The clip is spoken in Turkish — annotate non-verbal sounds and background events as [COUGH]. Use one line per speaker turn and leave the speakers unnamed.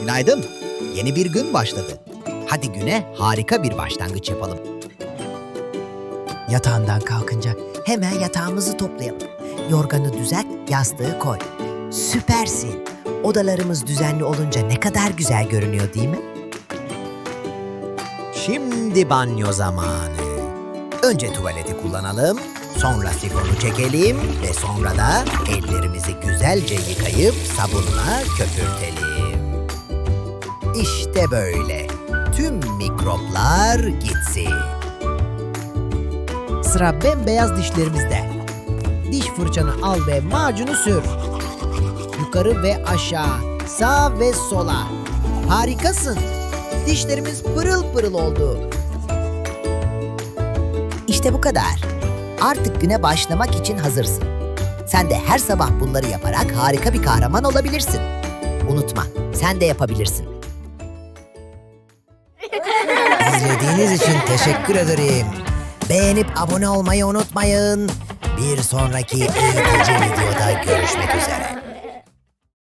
Günaydın. Yeni bir gün başladı. Hadi güne harika bir başlangıç yapalım. Yatağından kalkınca hemen yatağımızı toplayalım. Yorganı düzelt, yastığı koy. Süpersin. Odalarımız düzenli olunca ne kadar güzel görünüyor değil mi? Şimdi banyo zamanı. Önce tuvaleti kullanalım, sonra sifonu çekelim ve sonra da ellerimizi güzelce yıkayıp sabunla köpürtelim. İşte böyle. Tüm mikroplar gitsin. Sıra bembeyaz dişlerimizde. Diş fırçanı al ve macunu sür. Yukarı ve aşağı, sağ ve sola. Harikasın. Dişlerimiz pırıl pırıl oldu. İşte bu kadar. Artık güne başlamak için hazırsın. Sen de her sabah bunları yaparak harika bir kahraman olabilirsin. Unutma, sen de yapabilirsin. [LAUGHS] İzlediğiniz için teşekkür ederim. Beğenip abone olmayı unutmayın. Bir sonraki eğitici videoda görüşmek üzere.